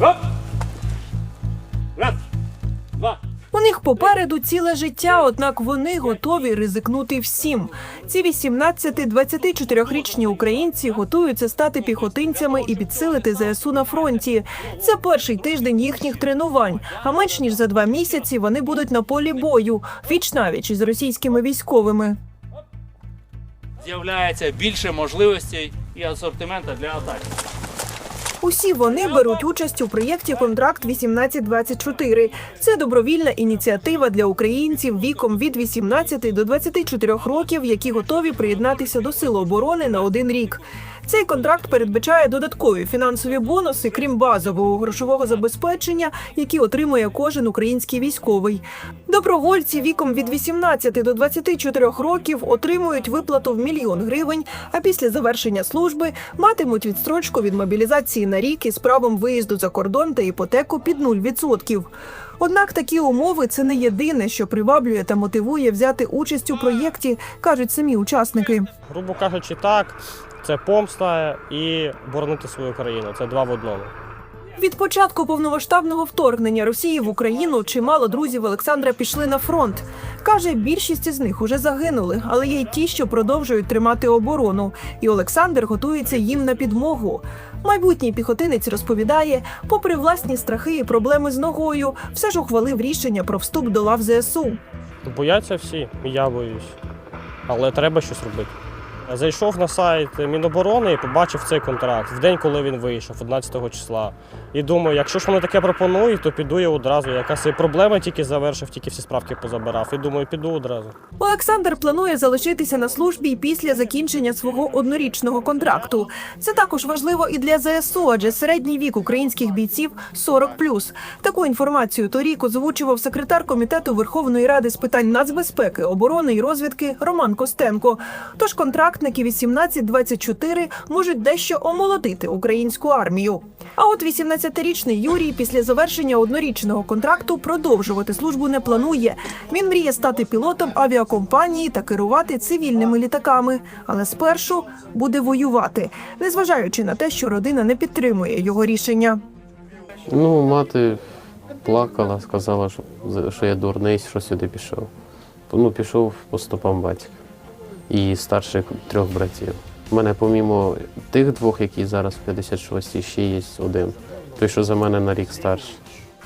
Оп! Раз, два. У них попереду ціле життя, однак вони готові ризикнути всім. Ці 18-24-річні українці готуються стати піхотинцями і підсилити ЗСУ на фронті. Це перший тиждень їхніх тренувань. А менш ніж за два місяці вони будуть на полі бою віч навіч із російськими військовими. З'являється більше можливостей і асортимента для атаки. Усі вони беруть участь у проєкті Контракт 1824 Це добровільна ініціатива для українців віком від 18 до 24 років, які готові приєднатися до сил оборони на один рік. Цей контракт передбачає додаткові фінансові бонуси, крім базового грошового забезпечення, які отримує кожен український військовий. Добровольці віком від 18 до 24 років отримують виплату в мільйон гривень, а після завершення служби матимуть відстрочку від мобілізації на рік із правом виїзду за кордон та іпотеку під 0%. Однак такі умови це не єдине, що приваблює та мотивує взяти участь у проєкті, кажуть самі учасники. Грубо кажучи, так, це помста і боронити свою країну. Це два в одному. Від початку повномасштабного вторгнення Росії в Україну чимало друзів Олександра пішли на фронт. Каже, більшість із них уже загинули, але є й ті, що продовжують тримати оборону. І Олександр готується їм на підмогу. Майбутній піхотинець розповідає, попри власні страхи і проблеми з ногою, все ж ухвалив рішення про вступ до лав ЗСУ. Бояться всі, я боюсь. Але треба щось робити. Зайшов на сайт Міноборони і побачив цей контракт в день, коли він вийшов, 11 числа. І думаю, якщо ж вони таке пропонують, то піду я одразу. Якась і проблема тільки завершив, тільки всі справки позабирав. І думаю, піду одразу. Олександр планує залишитися на службі після закінчення свого однорічного контракту. Це також важливо і для ЗСУ, адже середній вік українських бійців 40+. Таку інформацію торік озвучував секретар комітету Верховної Ради з питань нацбезпеки, оборони і розвідки Роман Костенко. Тож контрактники 18-24 можуть дещо омолодити українську армію. А от 18-річний Юрій після завершення однорічного контракту продовжувати службу не планує. Він мріє стати пілотом авіакомпанії та керувати цивільними літаками, але спершу буде воювати, незважаючи на те, що родина не підтримує його рішення. Ну, мати плакала, сказала, що я дурний, що сюди пішов. Ну, пішов по стопам батька і старших трьох братів. У мене, помімо тих двох, які зараз в 56-й, ще є один. Той, що за мене на рік старший.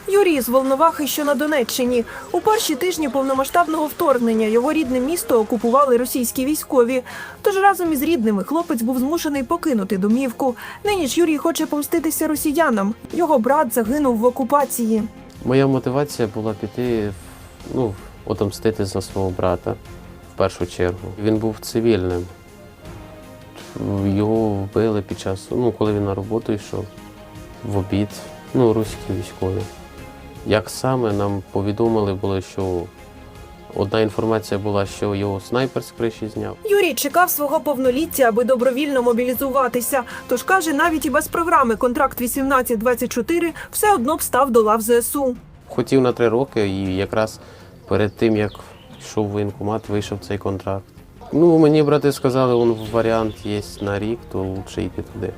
Юрій з Волновахи, що на Донеччині. У перші тижні повномасштабного вторгнення його рідне місто окупували російські військові. Тож разом із рідними хлопець був змушений покинути домівку. Нині ж Юрій хоче помститися росіянам. Його брат загинув в окупації. Моя мотивація була піти, ну, отомстити за свого брата першу чергу. Він був цивільним. Його вбили під час, ну, коли він на роботу йшов, в обід, ну, руські військові. Як саме нам повідомили було, що одна інформація була, що його снайпер з криші зняв. Юрій чекав свого повноліття, аби добровільно мобілізуватися. Тож каже, навіть і без програми контракт 18-24 все одно б став до лав ЗСУ. Хотів на три роки, і якраз перед тим, як йшов в воєнкомат, вийшов цей контракт. Ну, мені брати сказали, он варіант є на рік, то краще йти туди.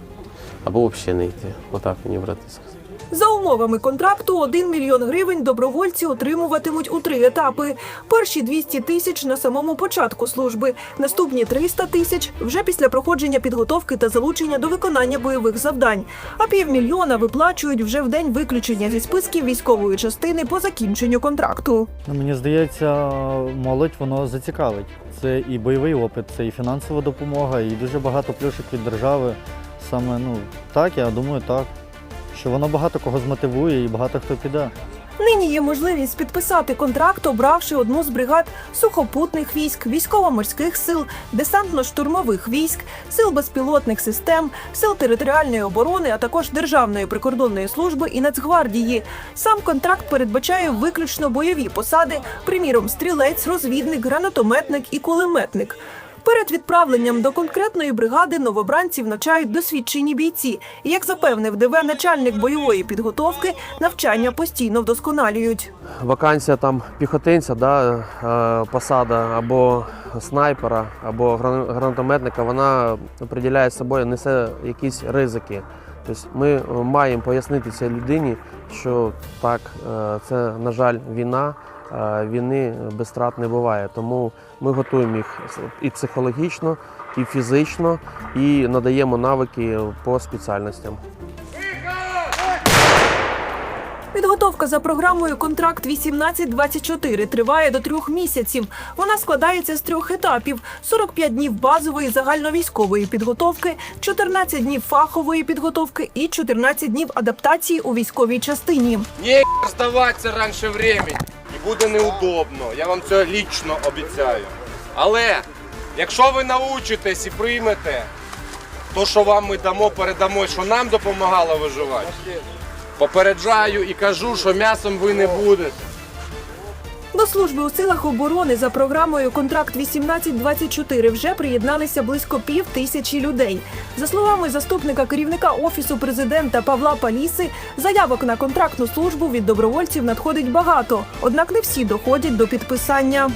Або взагалі не йти. Отак мені брати сказали. За умовами контракту 1 мільйон гривень добровольці отримуватимуть у три етапи. Перші 200 тисяч на самому початку служби, наступні 300 тисяч вже після проходження підготовки та залучення до виконання бойових завдань. А півмільйона виплачують вже в день виключення зі списків військової частини по закінченню контракту. Ну, Мені здається, молодь воно зацікавить. Це і бойовий опит, це і фінансова допомога, і дуже багато плюшок від держави. Саме ну так, я думаю, так. Що воно багато кого змотивує і багато хто піде. Нині є можливість підписати контракт, обравши одну з бригад сухопутних військ, військово-морських сил, десантно-штурмових військ, сил безпілотних систем, сил територіальної оборони, а також Державної прикордонної служби і Нацгвардії. Сам контракт передбачає виключно бойові посади, приміром, стрілець, розвідник, гранатометник і кулеметник. Перед відправленням до конкретної бригади новобранців навчають досвідчені бійці. Як запевнив ДВ начальник бойової підготовки, навчання постійно вдосконалюють. вакансія там піхотинця, да, е, посада або снайпера, або гранатометника, вона приділяє собою, несе якісь ризики. Тобто ми маємо пояснити цій людині, що так, е, це, на жаль, війна, війни без страт не буває. Тому ми готуємо їх і психологічно, і фізично, і надаємо навики по спеціальностям. Підготовка за програмою Контракт 1824 триває до трьох місяців. Вона складається з трьох етапів: 45 днів базової загальновійськової підготовки, 14 днів фахової підготовки і 14 днів адаптації у військовій частині. Не здаватися раніше времени. Буде неудобно. Я вам це лічно обіцяю. Але якщо ви научитесь і приймете то, що вам ми дамо, передамо, що нам допомагало виживати, попереджаю і кажу, що м'ясом ви не будете. До служби у силах оборони за програмою Контракт 1824 вже приєдналися близько пів тисячі людей. За словами заступника керівника офісу президента Павла Паліси, заявок на контрактну службу від добровольців надходить багато, однак не всі доходять до підписання.